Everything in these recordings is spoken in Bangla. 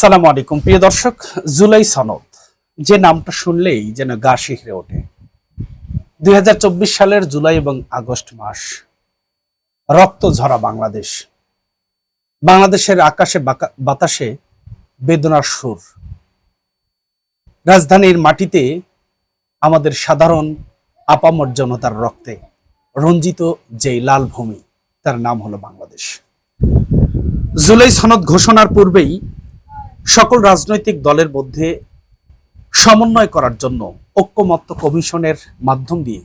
আসসালামু আলাইকুম। প্রিয় দর্শক, জুলাই সনদ। যে নামটা শুনলেই যেন গা শিহরে ওঠে। দুই হাজার চব্বিশ সালের জুলাই এবং আগস্ট মাস, রক্ত ঝরা বাংলাদেশ। বাংলাদেশের আকাশে বাতাসে বেদনার সুর। রাজধানীর মাটিতে আমাদের সাধারণ আপামর জনতার রক্তে রঞ্জিত যেই লাল ভূমি, তার নাম হলো বাংলাদেশ। জুলাই সনদ ঘোষণার পূর্বেই সকল রাজনৈতিক দলের মধ্যে সমন্বয় করার জন্য ঐক্যমত্য কমিশনের মাধ্যম দিয়ে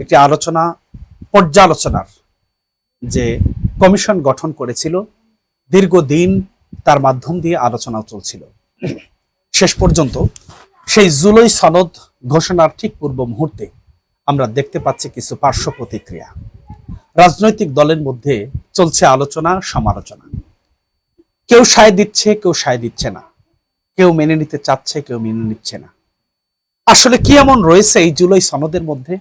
একটি আলোচনা, পর্যালোচনার যে কমিশন গঠন করেছিল, দীর্ঘদিন তার মাধ্যম দিয়ে আলোচনা চলছিল। শেষ পর্যন্ত সেই জুলাই সনদ ঘোষণার ঠিক পূর্ব মুহূর্তে আমরা দেখতে পাচ্ছি কিছু পার্শ্ব প্রতিক্রিয়া। রাজনৈতিক দলের মধ্যে চলছে আলোচনা, সমালোচনা। কেউ সায় দিচ্ছে, কেউ সায় দিচ্ছে না। কেউ মেনে নিতে চাচ্ছে, কেউ মেনে নিচ্ছে না। আসলে কি এমন রয়েছে এই জুলাই সনদের মধ্যে?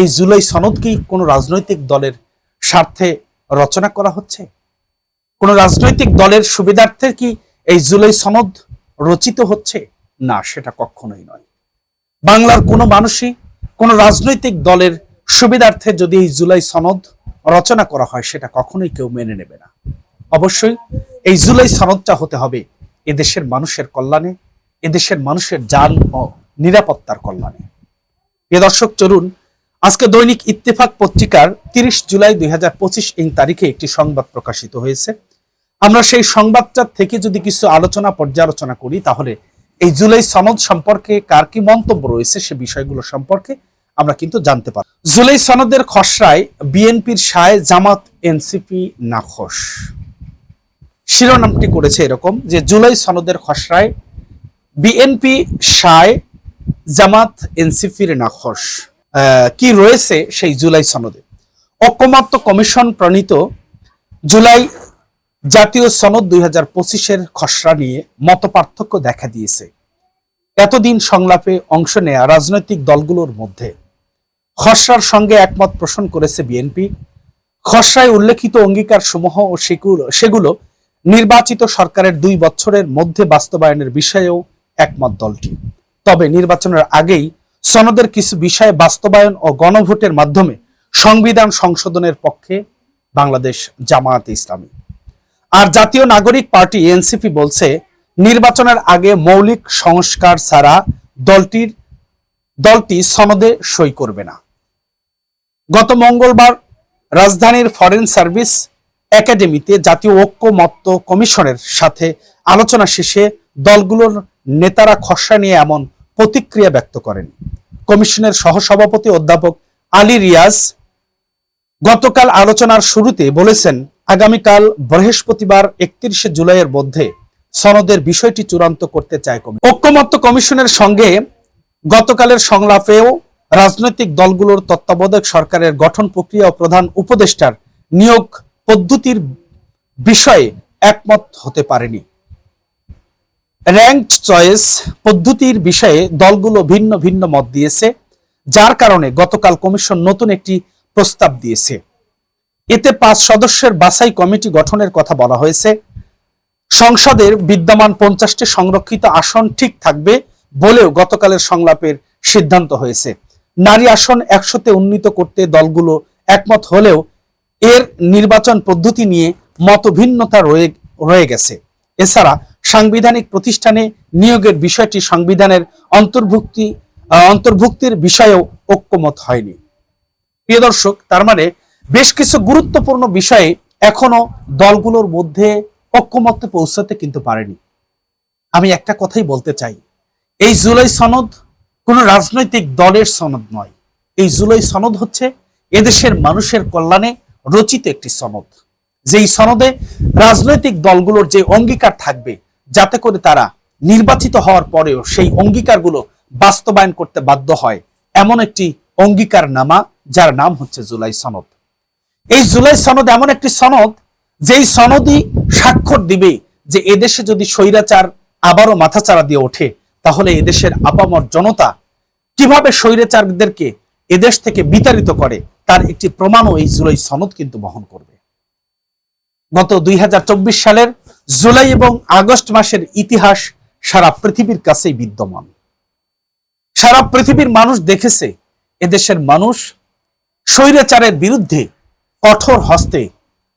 এই জুলাই সনদ কি কোনো রাজনৈতিক দলের স্বার্থে রচনা করা হচ্ছে? কোন রাজনৈতিক দলের সুবিধার্থে কি এই জুলাই সনদ রচিত হচ্ছে? না, সেটা কখনোই নয়। বাংলার কোনো মানুষই কোন রাজনৈতিক দলের সুবিধার্থে যদি এই জুলাই সনদ রচনা করা হয়, সেটা কখনোই কেউ মেনে নেবে না। অবশ্যই এই জুলাই সনদটা হতে হবে এদেশের মানুষের কল্যাণে, এদেশের মানুষের যান ও নিরাপত্তার কল্যাণে। এ দর্শক, চলুন আজকে দৈনিক ইত্তেফাক পত্রিকার তিরিশ জুলাই দুই এই তারিখে একটি সংবাদ প্রকাশিত হয়েছে। আমরা সেই সংবাদটা থেকে যদি কিছু আলোচনা, পর্যালোচনা করি, তাহলে এই জুলাই সনদ সম্পর্কে কার কি মন্তব্য রয়েছে সে বিষয়গুলো সম্পর্কে আমরা কিন্তু জানতে পারি জুলাই সনদের খসড়ায় বিএনপির সায় জামাত, এনসিপি নাখোশ। শিরোনামটি করেছে এরকম যে জুলাই সনদের খসড়ায় বিএনপি সায় জামাত এনসিপির আহ, কি রয়েছে সেই জুলাই সনদে? ঐক্যমত্য কমিশন প্রণীত জুলাই জাতীয় সনদ দুই হাজার পঁচিশের খসড়া নিয়ে মত পার্থক্য দেখা দিয়েছে। এতদিন সংলাপে অংশ নেয়া রাজনৈতিক দলগুলোর মধ্যে। খসড়ার সঙ্গে একমত পোষণ করেছে বিএনপি। খসড়ায় উল্লেখিত অঙ্গীকার সমূহ ও সেগুলো নির্বাচিত সরকারের দুই বছরের মধ্যে বাস্তবায়নের বিষয়েও একমত দলটি। তবে নির্বাচনের আগেই সনদের কিছু বিষয়ে বাস্তবায়ন ও গণভোটের মাধ্যমে সংবিধান সংশোধনের পক্ষে বাংলাদেশ জামায়াতে ইসলামী। আর জাতীয় নাগরিক পার্টি এনসিপি বলছে, নির্বাচনের আগে মৌলিক সংস্কার ছাড়া দলটির দলটি সনদে সই করবে না। গত মঙ্গলবার রাজধানীর ফরেন সার্ভিস একাডেমিতে জাতীয় ঐক্যমত্য কমিশনের সাথে আলোচনা শেষে দলগুলোর নেতারা খসড়া নিয়ে এমন প্রতিক্রিয়া ব্যক্ত করেন। কমিশনের সহসভাপতি অধ্যাপক আলী রিয়াজ গতকাল আলোচনার শুরুতে বলেছেন, আগামীকাল বৃহস্পতিবার একত্রিশে জুলাইয়ের মধ্যে সনদের বিষয়টি চূড়ান্ত করতে চায় কমিশন। ঐক্যমত্য কমিশনের সঙ্গে গতকালের সংলাপেও রাজনৈতিক দলগুলোর তত্ত্বাবধায়ক সরকারের গঠন প্রক্রিয়া ও প্রধান উপদেষ্টার নিয়োগ পদ্ধতির বিষয়ে একমত হতে পারেনি। র্যাঙ্কড চয়েস পদ্ধতির বিষয়ে দলগুলো ভিন্ন ভিন্ন মত দিয়েছে, যার কারণে গতকাল কমিশন নতুন একটি প্রস্তাব দিয়েছে। এতে পাঁচ সদস্যের বাছাই কমিটি গঠনের কথা বলা হয়েছে। সংসদের বিদ্যমান পঞ্চাশটি সংরক্ষিত আসন ঠিক থাকবে বলেও গতকালের সংলাপের সিদ্ধান্ত হয়েছে। নারী আসন একশোতে উন্নীত করতে দলগুলো একমত হলেও এর নির্বাচন পদ্ধতি নিয়ে মতভিন্নতা রয়ে রয়ে গেছে। এছাড়া সাংবিধানিক প্রতিষ্ঠানে নিয়োগের বিষয়টি সংবিধানের অন্তর্ভুক্তি অন্তর্ভুক্তির বিষয়েও ঐক্যমত হয়নি। প্রিয় দর্শক, তার মানে বেশ কিছু গুরুত্বপূর্ণ বিষয়ে এখনও দলগুলোর মধ্যে ঐক্যমত্যে পৌঁছাতে কিন্তু পারেনি। আমি একটা কথাই বলতে চাই। এই জুলাই সনদ কোন রাজনৈতিক দলের সনদ নয়। এই জুলাই সনদ হচ্ছে এদেশের মানুষের কল্যাণে রচিত একটি সনদ। যেই সনদে রাজনৈতিক দলগুলোর যে অঙ্গীকার থাকবে, যাতে করে তারা নির্বাচিত হওয়ার পরেও সেই অঙ্গীকারগুলো বাস্তবায়ন করতে বাধ্য হয়, এমন একটি অঙ্গীকার নামা যার নাম হচ্ছে জুলাই সনদ। এই জুলাই সনদ এমন একটি সনদ, যেই সনদই স্বাক্ষর দিবে যে এদেশে যদি স্বৈরাচার আবারও মাথাচাড়া দিয়ে ওঠে, তাহলে এদেশের আপামর জনতা কীভাবে স্বৈরাচারদেরকে এদেশ থেকে বিতাড়িত করে তার একটি প্রমাণও এই জুলাই সনদ কিন্তু বহন করবে। গত দুই হাজার চব্বিশ সালের জুলাই এবং আগস্ট মাসের ইতিহাস সারা পৃথিবীর কাছেই বিদ্যমান। সারা পৃথিবীর মানুষ দেখেছে, এদেশের মানুষ স্বৈরাচারের বিরুদ্ধে কঠোর হস্তে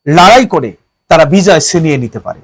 লড়াই করে তারা বিজয় ছিনিয়ে নিতে পারে।